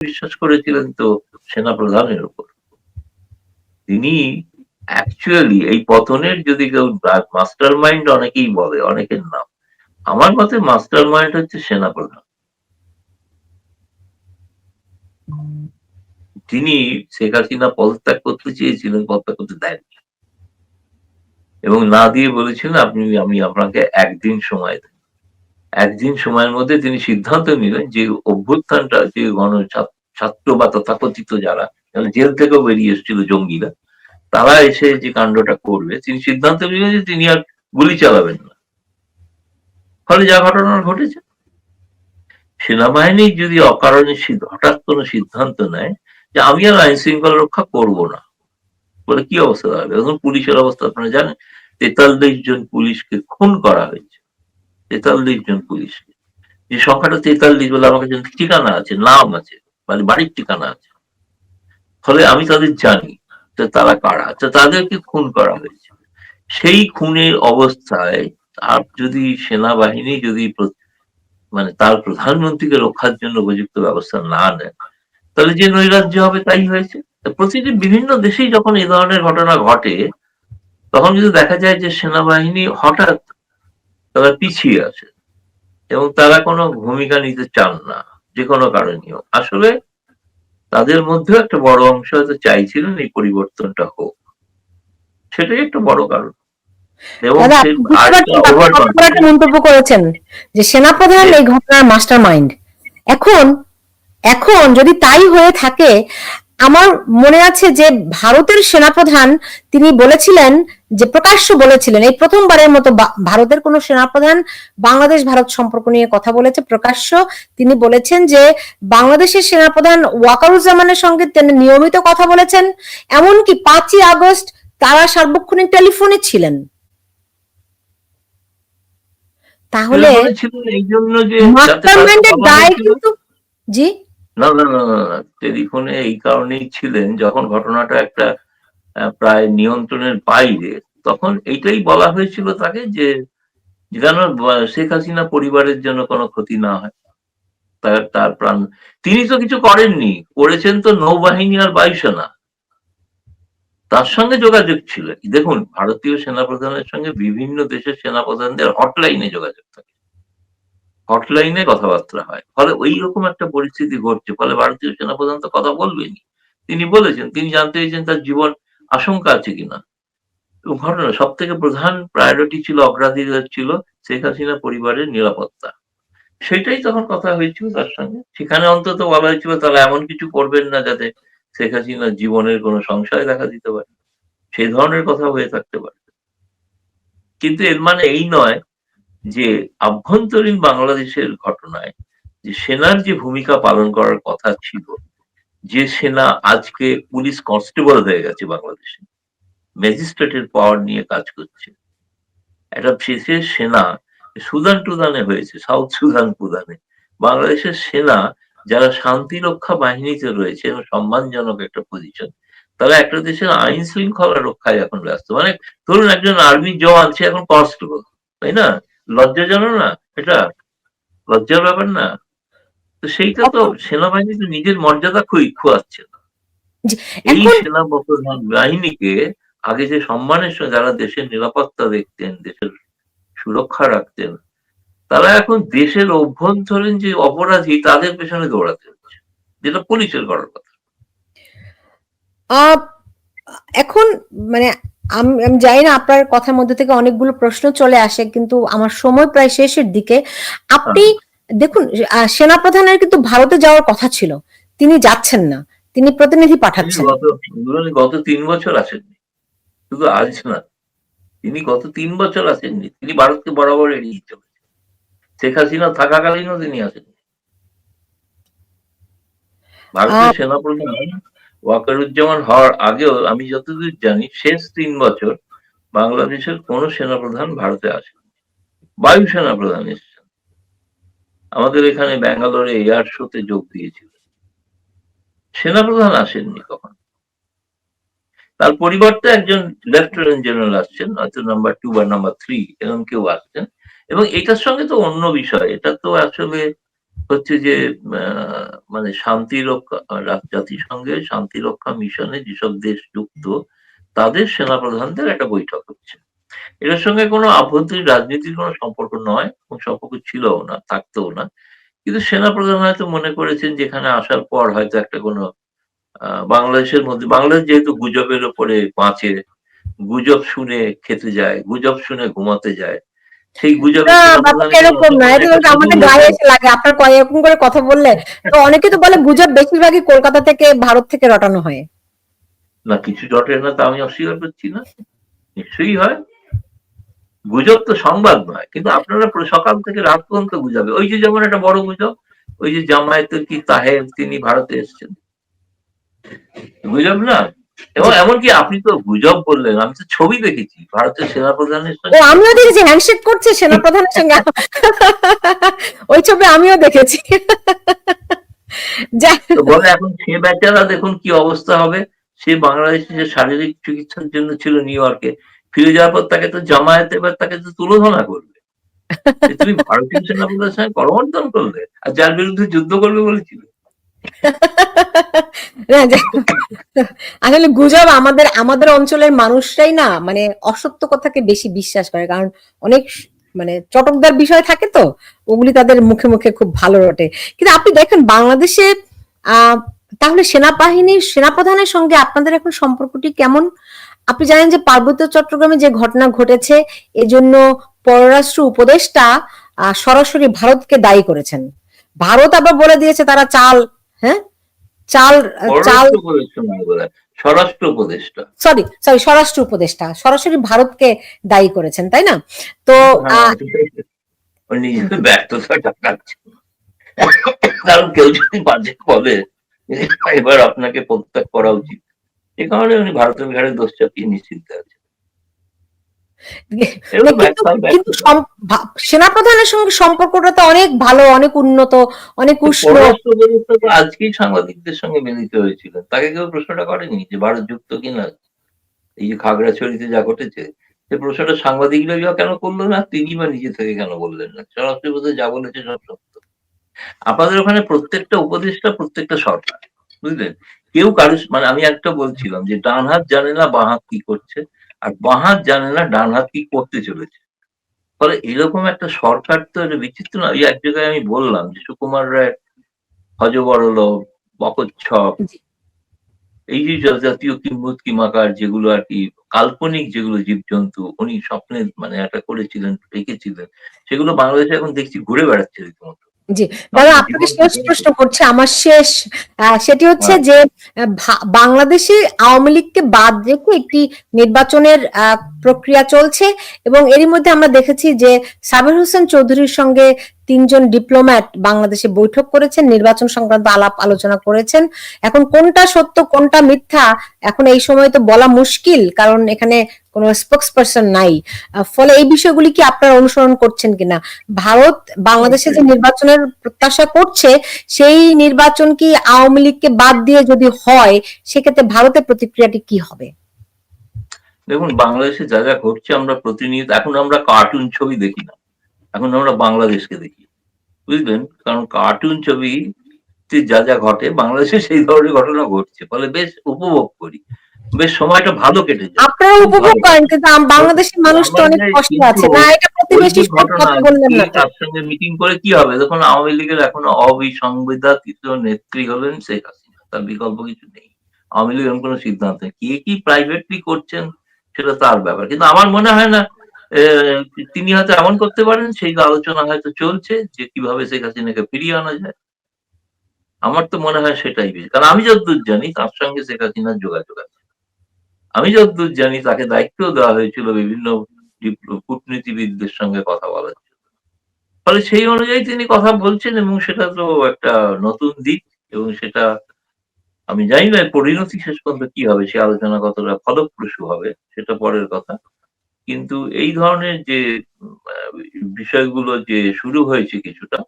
বিশ্বাস করেছিলেন তো সেনা প্রধানের উপর। তিনি অ্যাকচুয়ালি এই পতনের যদি কেউ মাস্টার মাইন্ড অনেকেই বলে, অনেকের নাম। আমার মতে মাস্টার মাইন্ড হচ্ছে সেনা প্রধান তিনি শেখ হাসিনা পদত্যাগ করতে চেয়েছিলেন, পদত্যাগ করতে দেননি। এবং না দিয়ে বলেছিলেন আপনি আমি আপনাকে একদিন সময় দেব। একদিন সময়ের মধ্যে তিনি সিদ্ধান্ত নিলেন যে অভ্যুত্থানটা, যে গণ ছাত্র বা তথাকথিত যারা জেল থেকেও বেরিয়ে এসেছিল জঙ্গিরা, তারা এসে যে কাণ্ডটা করবে, তিনি সিদ্ধান্ত নিলেন যে তিনি আর গুলি চালাবেন না। ফলে যা ঘটনা ঘটেছে। সেনাবাহিনী যদি অকারণে হঠাৎ কোনো সিদ্ধান্ত নেয় যে আমি আর আইন শৃঙ্খলা রক্ষা করব না, বলে কি অবস্থা দাঁড়াবে? এখন পুলিশের অবস্থা আপনারা জানেন, তেতাল্লিশ জন পুলিশকে খুন করা হয়েছে। তেতাল্লিশ জন পুলিশকে যে সংখ্যাটা তেতাল্লিশ বলে আমার কাছে ঠিকানা আছে, নাম আছে মানে বাড়ির ঠিকানা আছে। ফলে আমি তাদের জানি তারা কারা। তো তাদেরকে খুন করা হয়েছে। সেই খুনের অবস্থায় আর যদি সেনাবাহিনী যদি মানে তার প্রধানমন্ত্রীকে রক্ষার জন্য উপযুক্ত ব্যবস্থা না নেয়, তাহলে যে নৈরাজ্য হবে তাই হয়েছে। প্রতিটি বিভিন্ন দেশেই যখন এই ধরনের ঘটনা ঘটে, তখন যদি দেখা যায় যে সেনাবাহিনী হঠাৎ তারা পিছিয়ে আছে এবং তারা কোনো ভূমিকা নিতে চান না যে কোনো কারণেও আসলে তাদের মধ্যেও একটা বড় অংশ হয়তো চাইছিলেন এই পরিবর্তনটা হোক। সেটাই একটা বড় কারণ। মন্তব্য করেছেন যে সেনাপ্রধান এই ঘটনার মাস্টার মাইন্ড এখন এখন যদি তাই হয়ে থাকে আমার মনে আছে যে ভারতের সেনাপ্রধান তিনি বলেছিলেন যে প্রকাশ্য বলেছিলেন এই প্রথমবারের মতো ভারতের কোন সেনাপ্রধান বাংলাদেশ ভারত সম্পর্ক নিয়ে কথা বলেছে। প্রকাশ্য তিনি বলেছেন যে বাংলাদেশের সেনাপ্রধান ওয়াকারুজ্জামানের সঙ্গে তিনি নিয়মিত কথা বলেছেন। এমনকি পাঁচই আগস্ট তারা সার্বক্ষণিক টেলিফোনে ছিলেন। তাহলে দায় কিন্তু জি? না না না না টেলিফোনে এই কারণেই ছিলেন যখন ঘটনাটা একটা প্রায় নিয়ন্ত্রণের বাইরে। তখন এইটাই বলা হয়েছিল তাকে যে, যেন শেখ হাসিনা পরিবারের জন্য কোনো ক্ষতি না হয়। তার তার প্রাণ। তিনি তো কিছু করেননি। করেছেন তো নৌবাহিনী আর বায়ুসেনা। তার সঙ্গে যোগাযোগ ছিল। দেখুন, ভারতীয় সেনাপ্রধানের সঙ্গে বিভিন্ন দেশের সেনাপ্রধানদের হটলাইনে যোগাযোগ থাকে। হটলাইনে কথাবার্তা হয়। ফলে ওই রকম একটা পরিস্থিতি ঘটছে। ফলে ভারতীয় সেনাপ্রধান তো কথা বলবেনি তিনি বলেছেন, তিনি জানতে চেয়েছেন তার জীবন আশঙ্কা আছে কিনা। ঘটনা সব থেকে প্রধান প্রায়োরিটি ছিল, অগ্রাধিকার ছিল শেখ হাসিনা পরিবারের নিরাপত্তা। সেটাই তখন কথা হয়েছিল তার সঙ্গে। সেখানে অন্তত বলা হয়েছিল তাহলে এমন কিছু করবেন না যাতে শেখ হাসিনার জীবনের কোনো সংশয় দেখা দিতে পারে। সেই ধরনের কথা হয়ে থাকতে পারে। কিন্তু এর মানে এই নয় যে আভ্যন্তরীণ বাংলাদেশের ঘটনায় যে সেনার যে ভূমিকা পালন করার কথা ছিল, যে সেনা আজকে পুলিশ কনস্টেবল হয়ে গেছে বাংলাদেশে, ম্যাজিস্ট্রেটের পাওয়ার নিয়ে কাজ করছে। একটা শেষের সেনা সুদান টুদানে হয়েছে, সাউথ সুদান প্রদানে বাংলাদেশের সেনা যারা শান্তি রক্ষা বাহিনীতে রয়েছে, এবং সম্মানজনক একটা পজিশন তারা একটা দেশের আইন শৃঙ্খলা রক্ষায় এখন ব্যস্ত। মানে ধরুন একজন আর্মি জওয়ান, সে এখন কনস্টেবল তাই না? লজ্জাজনক না? এটা লজ্জার ব্যাপার না। তো সেইটা তো সেনাবাহিনী তো নিজের মর্যাদা খুই খোয়াচ্ছে না। এই সেনা বাহিনীকে আগে যে সম্মানের সঙ্গে যারা দেশের নিরাপত্তা দেখতেন দেশের সুরক্ষা রাখতেন তারা এখন দেশের অভ্যন্তরীণ যে অপরাধী তাদের পেছনে দৌড়াতে হচ্ছে যেটা পুলিশের করার কথা। এখন মানে আমি জানি না আপনার কথার মধ্যে থেকে অনেকগুলো প্রশ্ন চলে আসে কিন্তু আমার সময় প্রায় শেষের দিকে। আপনি দেখুন সেনাপ্রধানের কিন্তু ভারতে যাওয়ার কথা ছিল তিনি যাচ্ছেন না তিনি প্রতিনিধি পাঠাচ্ছেন। গত তিন বছর আসেননি শুধু আজ না তিনি গত তিন বছর আসেননি তিনি ভারতকে বরাবর এড়িয়ে চলেছেন। শেখ হাসিনা থাকাকালীনও তিনি আসেননি। ভারতীয় সেনাপ্রধান ওয়াকারুজ্জামান হওয়ার আগেও আমি যতদূর জানি শেষ তিন বছর বাংলাদেশের কোন সেনাপ্রধান ভারতে আসেন বায়ু সেনাপ্রধান এসেছেন। আমাদের এখানে ব্যাঙ্গালোরে এয়ার শোতে যোগ দিয়েছিল। সেনাপ্রধান আসেননি কখন? তার পরিবর্তে একজন লেফটেন্যান্ট জেনারেল আসছেন, হয়তো নাম্বার টু বা নাম্বার থ্রি, এরকম কেউ আসছেন। এবং এটার সঙ্গে তো অন্য বিষয়, এটা তো আসলে হচ্ছে যে মানে শান্তি রক্ষা জাতিসংঘের শান্তি রক্ষা মিশনে যেসব দেশ যুক্ত, তাদের সেনাপ্রধানদের একটা বৈঠক হচ্ছে। এটার সঙ্গে কোনো আভ্যন্তরীণ রাজনীতির কোনো সম্পর্ক নয়, কোন সম্পর্ক ছিলও না, থাকতেও না। কিন্তু সেনাপ্রধান হয়তো মনে করেছেন যে, এখানে আসার পর হয়তো একটা কোনো বাংলাদেশের মধ্যে, বাংলাদেশ যেহেতু গুজবের ওপরে বাঁচে, গুজব শুনে খেতে যায়, গুজব শুনে ঘুমাতে যায় সেই গুজব না ব্যাপারটা এরকম না এটা আমাদের গায়ে এসে লাগে আপনার কয় এরকম করে কথা বললে তো অনেকে তো বলে গুজব বেশিরভাগই কলকাতা থেকে ভারত থেকে রটানো হয়। না কিছু জটে না তা আমি অস্বীকার করছি না। নিশ্চয়ই হয়। গুজব তো সংবাদ নয় কিন্তু আপনারা সকাল থেকে রাত পর্যন্ত গুজাবে। ওই যে যেমন একটা বড় গুজব ওই যে জামায়াতের কি তাহের তিনি ভারতে এসেছেন। গুজব না। এবং এমনকি আপনি তো গুজব বললেন আমি তো ছবি দেখেছি ভারতের সেনাপ্রধানের ও সঙ্গে আমিও দেখেছি হ্যান্ডশেক করছে সেনাপ্রধানের সঙ্গে। ওই ছবি আমিও দেখেছি। বলে এখন সে বেচারা দেখুন কি অবস্থা হবে। সে বাংলাদেশে যে শারীরিক চিকিৎসার জন্য ছিল নিউ ইয়র্কে ফিরে যাওয়ার পর তাকে তো জামায়াত এবার তাকে তো তুলোধনা করবে। তুমি ভারতীয় সেনাপ্রধানের সঙ্গে করমর্দন করলে আর যার বিরুদ্ধে যুদ্ধ করবে বলেছিল। আসলে গুজব আমাদের আমাদের অঞ্চলের মানুষরাই না মানে অসত্য কথাকে বেশি বিশ্বাস করে। কারণ অনেক মানে চটকদার বিষয় থাকে তো, ওগুলি তাদের মুখে মুখে খুব ভালো রটে কিন্তু আপনি দেখেন বাংলাদেশে তাহলে সেনাবাহিনীর, সেনাপ্রধানের সঙ্গে আপনাদের এখন সম্পর্কটি কেমন? আপনি জানেন যে পার্বত্য চট্টগ্রামে যে ঘটনা ঘটেছে, এজন্য পররাষ্ট্র উপদেষ্টা সরাসরি ভারতকে দায়ী করেছেন। ভারত আবার বলে দিয়েছে তারা চাল হ্যাঁ? চাল চাল উপদেষ্টা স্বরাষ্ট্র উপদেষ্টা। সরি সরি স্বরাষ্ট্র উপদেষ্টা। সরাসরি ভারতকে দায়ী করেছেন তাই না? তো হ্যাঁ, কারণ কেউ যদি বাজে বলে এবার আপনাকে প্রত্যাগ করা উচিত। এ কারণে উনি ভারতের ঘাড়ে দোষ চাপিয়ে নিশ্চিত আছে কিন্তু সেনাপ্রধানের সঙ্গে সম্পর্কটা তো অনেক ভালো অনেক উন্নত অনেক উষ্ণ। আজকেই সাংবাদিকদের সঙ্গে মিলিত হয়েছিলেন তাকে কেউ প্রশ্নটা করেনি যে ভারত যুক্ত কিনা? এই যে খাগড়াছড়িতে যা ঘটেছে সে প্রশ্নটা সাংবাদিকরা কেন করল না তিনি বা নিজে থেকে কেন বললেন না? স্বরাষ্ট্র উপদেষ্টা যা বলেছে সব সত্য। আপনাদের ওখানে প্রত্যেকটা উপদেষ্টা প্রত্যেকটা সরকার বুঝলেন? কেউ কারও মানে আমি একটা বলছিলাম যে ডান হাত জানে না বাঁ হাত কি করছে। আর বাঁ হাত জানে না ডান হাত কি করতে চলেছে? ফলে এরকম একটা সরকার তো একটা বিচিত্র না ওই এক জায়গায় আমি বললাম যে সুকুমার রায় হজবরল বকচ্ছপ এই যে জাতীয় কিম্বুত কিমাকার যেগুলো আর কি কাল্পনিক যেগুলো জীবজন্তু উনি স্বপ্নে মানে একটা করেছিলেন রেখেছিলেন সেগুলো বাংলাদেশে এখন দেখছি ঘুরে বেড়াচ্ছে রীতিমতো। জি দাদা আপনাকে শেষ প্রশ্ন করছে আমার শেষ আহ, সেটি হচ্ছে হ্যাঁ। যে বাংলাদেশে আওয়ামী লীগকে বাদ রেখে একটি নির্বাচনের আহ, প্রক্রিয়া চলছে এবং এরই মধ্যে আমরা দেখেছি যে সাবির হোসেন চৌধুরীর সঙ্গে তিনজন ডিপ্লোম্যাট বাংলাদেশে বৈঠক করেছেন নির্বাচন সংক্রান্ত আলাপ আলোচনা করেছেন। এখন কোনটা সত্য কোনটা মিথ্যা এখন এই সময় তো বলা মুশকিল কারণ এখানে কোনো স্পোক্স পার্সন নাই ফলে এই বিষয়গুলি কি আপনারা অনুসরণ করছেন কিনা? ভারত বাংলাদেশে যে নির্বাচনের প্রত্যাশা করছে সেই নির্বাচন কি আওয়ামী লীগকে বাদ দিয়ে যদি হয় সেক্ষেত্রে ভারতের প্রতিক্রিয়াটি কি হবে? দেখুন বাংলাদেশে যা যা ঘটছে আমরা প্রতিনিয়ত এখন আমরা কার্টুন ছবি দেখি না। এখন আমরা বাংলাদেশকে দেখি। বুঝলেন? কারণ কার্টুন ছবি যা যা ঘটে বাংলাদেশে সেই ধরনের ঘটনা ঘটছে। ফলে বেশ উপভোগ করি। বেশ সময়টা ভালো কেটে যায়। আপনারা উপভোগ করেন কিন্তু বাংলাদেশের মানুষ তো অনেক কষ্ট আছে। না এটা প্রতিবেশী কথা বললেন না। তার সঙ্গে মিটিং করে কি হবে? দেখুন আওয়ামী লীগের এখনও অবিসংবিধাতিত নেত্রী হলেন শেখ হাসিনা। তার বিকল্প কিছু নেই। আওয়ামী লীগ কোনো সিদ্ধান্ত নেই। কে কি প্রাইভেটলি করছেন সেটা তার ব্যাপার। কিন্তু আমার মনে হয় না তিনি হয়তো এমন করতে পারেন, সেই আলোচনা হয়তো চলছে যে কীভাবে শেখ হাসিনাকে ফিরিয়ে আনা যায়। আমার তো মনে হয় সেটাই বেশি। কারণ আমি যতদূর জানি তার সঙ্গে শেখ হাসিনার যোগাযোগ আছে। আমি যতদূর জানি তাকে দায়িত্ব দেওয়া হয়েছিল বিভিন্ন কূটনীতিবিদদের সঙ্গে কথা বলার জন্য। ফলে সেই অনুযায়ী তিনি কথা বলছেন এবং সেটা তো একটা নতুন দিক এবং সেটা আমি জানি না পরিণতি শেষ পর্যন্ত কি হবে, সে আলোচনা কতটা ফলপ্রসূ হবে, সেটা পরের কথা। কিন্তু এই ধরনের যে বিষয়গুলো যে শুরু হয়েছে কিছুটা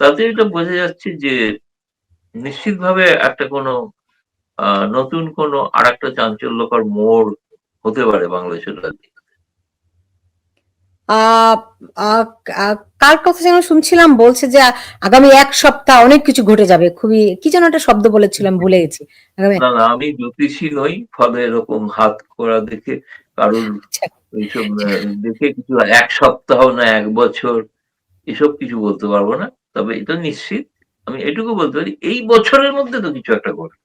তাতে এটা বোঝা যাচ্ছে যে নিশ্চিতভাবে একটা কোনো আহ, নতুন কোনো আর একটা চাঞ্চল্যকর মোড় হতে পারে বাংলাদেশের রাজনীতি কার কথা যেন শুনছিলাম বলছে যে আগামী এক সপ্তাহ অনেক কিছু ঘটে যাবে। খুবই কি যেন একটা শব্দ বলেছিলাম ভুলে গেছি। আমি জ্যোতিষী নই ফলে এরকম হাত করা দেখে কারোর আচ্ছা, এইসব দেখে কিছু এক সপ্তাহ না এক বছর এসব কিছু বলতে পারব না। তবে এটা নিশ্চিত আমি এটুকু বলতে পারি এই বছরের মধ্যে তো কিছু একটা ঘটবে।